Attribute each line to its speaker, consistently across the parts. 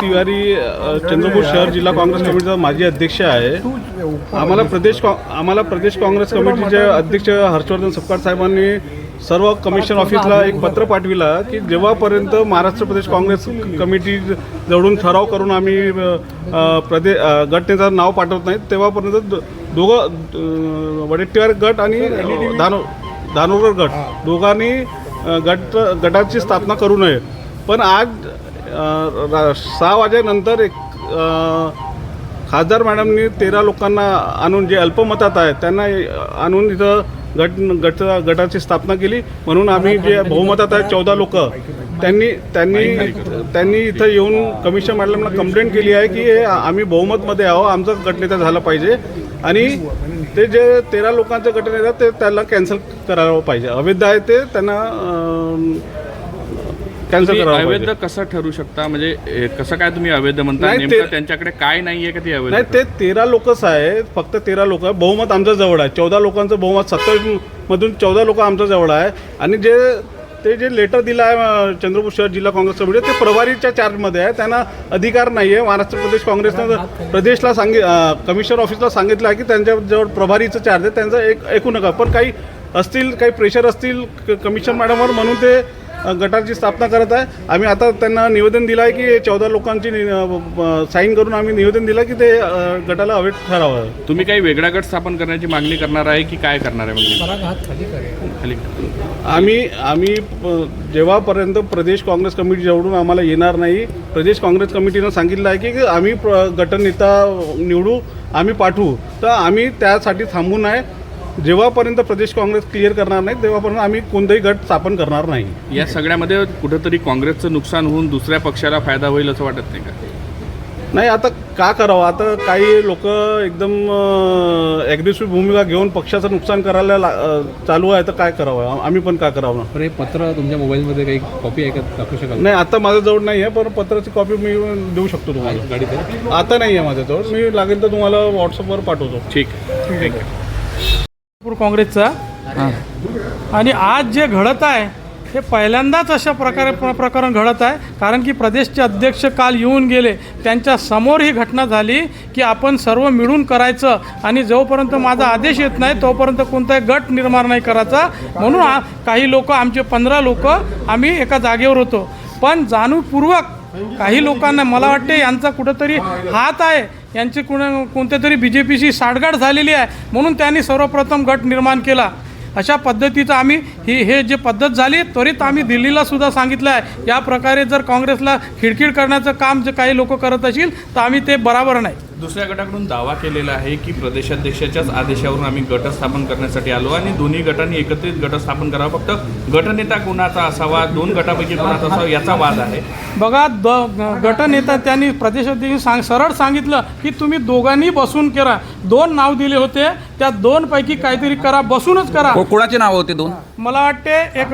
Speaker 1: तिवारी चंद्रपूर शहर जिल्हा काँग्रेस कमिटीचा माजी अध्यक्ष आहे. आम्हाला प्रदेश आम्हाला प्रदेश काँग्रेस कमिटीचे अध्यक्ष हर्षवर्धन सपकाळ साहेबांनी सर्व कमिशन ऑफिसला एक पत्र पाठविला की जेव्हापर्यंत महाराष्ट्र प्रदेश काँग्रेस कमिटी जवळून ठराव करून आम्ही प्रदे गटनेचं नाव पाठवत नाहीत तेव्हापर्यंत दोघं वडेट्टीवार गट आणि दानो दानोगर गट. दोघांनी गट गटाची स्थापना करू नये. पण आज रा- सहा वाजेनंतर एक खासदार मॅडमनी तेरा लोकांना आणून जे अल्पमतात आहेत त्यांना आणून इथं गट गट गटाची स्थापना केली. म्हणून आम्ही जे बहुमतात आहेत चौदा लोक त्यांनी त्यांनी त्यांनी इथं येऊन कमिशन मॅडमला कंप्लेंट केली आहे की हे आम्ही बहुमतमध्ये आहो आमचा गटनेता झाला पाहिजे. आणि ते जे तेरा लोकांचं गटनेता ते त्याला कॅन्सल करावं पाहिजे. अवैध आहे ते त्यांना कॅन्सल
Speaker 2: तुम्ही
Speaker 1: करावं
Speaker 2: अवैध
Speaker 1: पाहिजे.
Speaker 2: कसं ठरू शकता? म्हणजे ए, कसं काय तुम्ही अवैध म्हणता?
Speaker 1: नाही,
Speaker 2: नेमकं
Speaker 1: ते-
Speaker 2: त्यांच्याकडे काय नाहीये का ती अवैध
Speaker 1: नाही ते तेरा लोकच आहेत फक्त तेरा लोक बहुमत आमच्या जवळ आहे. चौदा लोकांचं बहुमत सत्तावीस मधून चौदा लोक आमच्या जवळ आहे. आणि जे ते जे लेटर दिलं आहे अं, चंद्रपूर शहर जिल्हा काँग्रेस कमिटी ते प्रभारीच्या चार्जमध्ये आहे. त्यांना अधिकार नाही आहे महाराष्ट्र प्रदेश काँग्रेसनं प्रदेशला सांगित कमिशनर ऑफिसला सांगितलं आहे की त्यांच्याजवळ प्रभारीचं चार्ज आहे. त्यांचं एक ऐकू नका. पण काही असतील काही प्रेशर असतील क- कमिशन मॅडमवर म्हणून ते गटाची स्थापना करत आहे. आम्ही आता त्यांना निवेदन दिलं आहे की चौदा लोकांची साईन करून आम्ही निवेदन दिलं की ते गटाला अवैध ठरावं.
Speaker 2: तुम्ही काही वेगळा गट स्थापन करण्याची मागणी करणार आहे की काय करणार आहे म्हणजे? खाली
Speaker 1: आम्ही आम्ही जेव्हापर्यंत प्रदेश काँग्रेस कमिटी जवळून आम्हाला येणार नाही प्रदेश काँग्रेस कमिटीनं सांगितलं आहे की आम्ही प्र गटनेता निवडू आम्ही पाठवू. तर आम्ही त्यासाठी थांबून आहे. जेव्हापर्यंत प्रदेश काँग्रेस क्लिअर करणार नाही तेव्हापर्यंत आम्ही कोणताही गट स्थापन करणार नाही.
Speaker 2: या सगळ्यामध्ये कुठंतरी काँग्रेसचं नुकसान होऊन दुसऱ्या पक्षाला फायदा होईल असं वाटत नाही का?
Speaker 1: नाही आता का करावं? आता काही लोक एकदम ॲग्रेसिव्ह भूमिका घेऊन पक्षाचं नुकसान करायला ला- चालू आहे तर काय करावं? आम- आम्ही पण काय करावं?
Speaker 3: तर हे पत्र तुमच्या मोबाईलमध्ये काही कॉपी आहे का? दाखवू शकाल?
Speaker 1: नाही आता माझ्याजवळ नाही आहे पण पत्राची कॉपी मी देऊ शकतो तुम्हाला.
Speaker 3: गाडीत?
Speaker 1: आता नाही आहे माझ्याजवळ. मी लागेल तर तुम्हाला व्हॉट्सअपवर पाठवतो.
Speaker 2: ठीक आहे. ठीक आहे.
Speaker 4: नागपूर काँग्रेसचा. आणि आज जे घडत आहे हे पहिल्यांदाच अशा प्रकारे प्र प्रकरण घडत आहे. कारण की प्रदेशचे अध्यक्ष काल येऊन गेले. त्यांच्यासमोर ही घटना झाली की आपण सर्व मिळून करायचं आणि जोपर्यंत माझा आदेश येत नाही तोपर्यंत कोणताही गट निर्माण नाही करायचा. म्हणून काही लोक आमचे पंधरा लोक आम्ही एका जागेवर होतो. पण जाणीवपूर्वक काही लोकांना मला वाटते यांचा कुठंतरी हात आहे. यांची कुणा कोणत्या तरी बी जे पीशी साठगाठ झालेली आहे. म्हणून त्यांनी सर्वप्रथम गट निर्माण केला. अशा पद्धतीचं आम्ही ही हे जे पद्धत झाली त्वरित आम्ही दिल्लीला सुद्धा सांगितलं आहे. या प्रकारे जर काँग्रेसला खिडखिड करण्याचं काम जे काही लोक करत असतील तर आम्ही ते बराबर नाही.
Speaker 2: दुसऱ्या गटाकडून दावा केलेला आहे की प्रदेशाध्यक्षाच्याच आदेशावरून आम्ही गट स्थापन करण्यासाठी आलो आणि दोन्ही गटांनी एकत्रित गट स्थापन करावा. फक्त गटनेता कोणाचा असावा दोन गटापैकी कोणाचा असावा याचा वाद आहे.
Speaker 4: बघा द गटनेता त्यांनी प्रदेशाध्यक्ष सांग सरळ सांगितलं की तुम्ही दोघांनी बसून करा. दोन नाव दिले होते त्या दोन पैकी काहीतरी करा बसूनच करा.
Speaker 5: कोणाचे नाव होते दोन?
Speaker 4: मला वाटते एक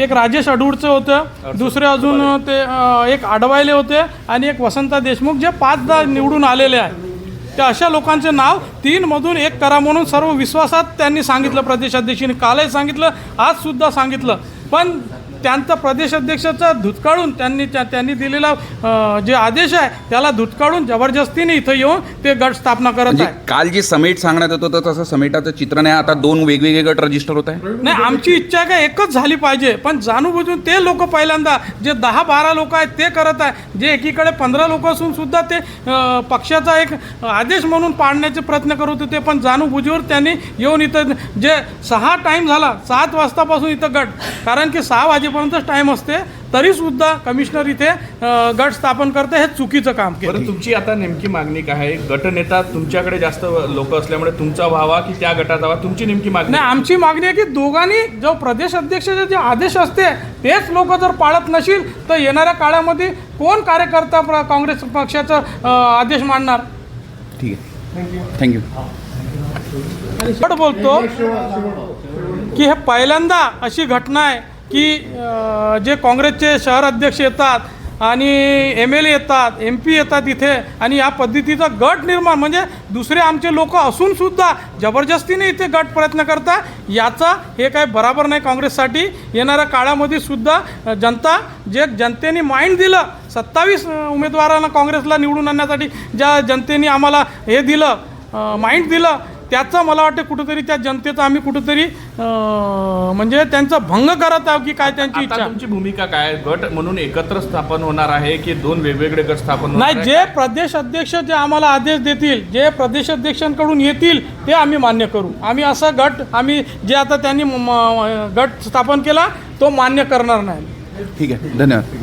Speaker 4: एक राजेश अडूडचं होतं. दुसरे अजून ते एक आडवायले होते आणि एक वसंता देशमुख जे पाचदा निवडून आलेले आहे. त्या अशा लोकांचे नाव तीनमधून एक करा म्हणून सर्व विश्वासात त्यांनी सांगितलं प्रदेशाध्यक्षांनी कालही सांगितलं आज सुद्धा सांगितलं. पण त्यांचा प्रदेशाध्यक्षाचा धुतकाळून त्यांनी त्या- त्यांनी दिलेला जे आदेश आहे त्याला धुतकाळून जबरदस्तीने इथं येऊन ते गट स्थापना करत
Speaker 5: म्हणजे
Speaker 4: आहे
Speaker 5: काल जे समेट सांगण्यात येत होतं तसं समेटाचं चित्र नाही आता दोन वेगवेगळे गट रजिस्टर होत आहे
Speaker 4: नाही आमची इच्छा आहे का? एकच झाली पाहिजे. पण जाणूबुजून ते लोक पहिल्यांदा जे दहा बारा लोक आहेत ते करत आहे जे एकीकडे पंधरा लोक असून सुद्धा ते पक्षाचा एक आदेश म्हणून पाडण्याचे प्रयत्न करत होते. पण जाणूबुजीवर त्यांनी येऊन इथं जे सहा टाईम झाला सात वाजतापासून इथं गट. कारण की सहा वाजेपर्यंतच टाईम असते तरी सुद्धा कमिशनर इथे गट स्थापन करते हे चुकीचं काम केलं.
Speaker 2: तुमची आता नेमकी मागणी काय आहे? गटनेता तुमच्याकडे जास्त लोक असल्यामुळे तुमचा व्हावा की त्या गटात व्हावा? तुमची नेमकी मागणी
Speaker 4: नाही आमची मागणी आहे की दोघांनी जो प्रदेश अध्यक्षाचे जे आदेश असते तेच लोक जर पाळत नशील तर येणाऱ्या काळामध्ये कोण कार्यकर्ता प्र- काँग्रेस पक्षाचा आदेश मांडणार?
Speaker 5: ठीक आहे. थँक्यू
Speaker 4: पण बोलतो की हे पहिल्यांदा अशी घटना आहे की जे काँग्रेसचे शहर अध्यक्ष येतात आणि एम एल ए येतात एम पी येतात इथे आणि या पद्धतीचा गट निर्माण म्हणजे दुसरे आमचे लोक असूनसुद्धा जबरदस्तीने इथे गट प्रयत्न करता याचा हे काय बराबर नाही काँग्रेससाठी. येणाऱ्या काळामध्ये सुद्धा जनता जे जनतेने माइंड दिलं सत्तावीस उमेदवारांना काँग्रेसला निवडून आणण्यासाठी ज्या जनतेने आम्हाला हे दिलं माइंड दिलं त्याचं मला वाटतं कुठंतरी त्या जनतेचं आम्ही कुठंतरी म्हणजे त्यांचा भंग करत आहोत की काय त्यांची
Speaker 2: आता
Speaker 4: इच्छा
Speaker 2: तुमची भूमिका काय? गट म्हणून एकत्र स्थापन होणार आहे की दोन वेगवेगळे गट स्थापन होणार
Speaker 4: नाही? जे प्रदेश अध्यक्ष जे आम्हाला आदेश देतील जे प्रदेश अध्यक्षांकडून येतील ते आम्ही मान्य करू आम्ही असा गट आम्ही जे आता त्यांनी गट स्थापन केला तो मान्य करणार नाही
Speaker 5: ठीक आहे धन्यवाद